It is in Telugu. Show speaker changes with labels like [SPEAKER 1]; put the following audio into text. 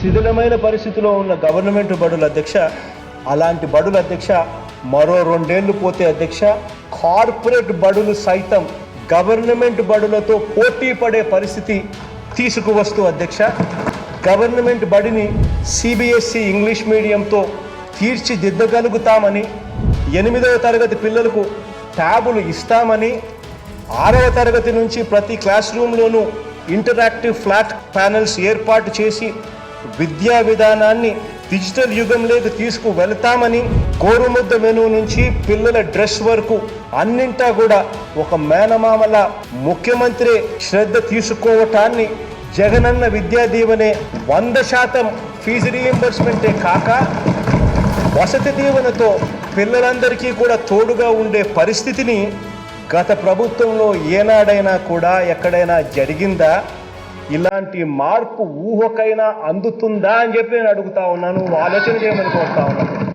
[SPEAKER 1] శిథిలమైన పరిస్థితిలో ఉన్న గవర్నమెంట్ బడుల అధ్యక్ష అలాంటి బడుల అధ్యక్ష మరో రెండేళ్ళు పోతే అధ్యక్ష కార్పొరేట్ బడులు సైతం గవర్నమెంట్ బడులతో పోటీ పడే పరిస్థితి తీసుకువస్తూ అధ్యక్ష. గవర్నమెంట్ బడిని సిబిఎస్ఈ ఇంగ్లీష్ మీడియంతో తీర్చిదిద్దగలుగుతామని ఎనిమిదవ తరగతి పిల్లలకు ట్యాబులు ఇస్తామని ఆరవ తరగతి నుంచి ప్రతి క్లాస్ రూమ్లోనూ ఇంటరాక్టివ్ ఫ్లాట్ ప్యానెల్స్ ఏర్పాటు చేసి విద్యా విధానాన్ని డిజిటల్ యుగంలోకి తీసుకు వెళ్తామని గోరుముద్ద మెను నుంచి పిల్లల డ్రెస్ వరకు అన్నింటా కూడా ఒక మేనమామల ముఖ్యమంత్రి శ్రద్ధ తీసుకోవటాన్ని జగనన్న విద్యా దీవెనే వంద శాతం ఫీజు రీఎంబర్స్మెంటే కాక వసతి దీవెనతో పిల్లలందరికీ కూడా తోడుగా ఉండే పరిస్థితిని గత ప్రభుత్వంలో ఏనాడైనా కూడా ఎక్కడైనా జరిగిందా? ఇలాంటి మార్పు ఊహకైనా అందుతుందా అని చెప్పి నేను అడుగుతా ఉన్నాను ఆలోచన చేయమని కోరుతా ఉన్నాను.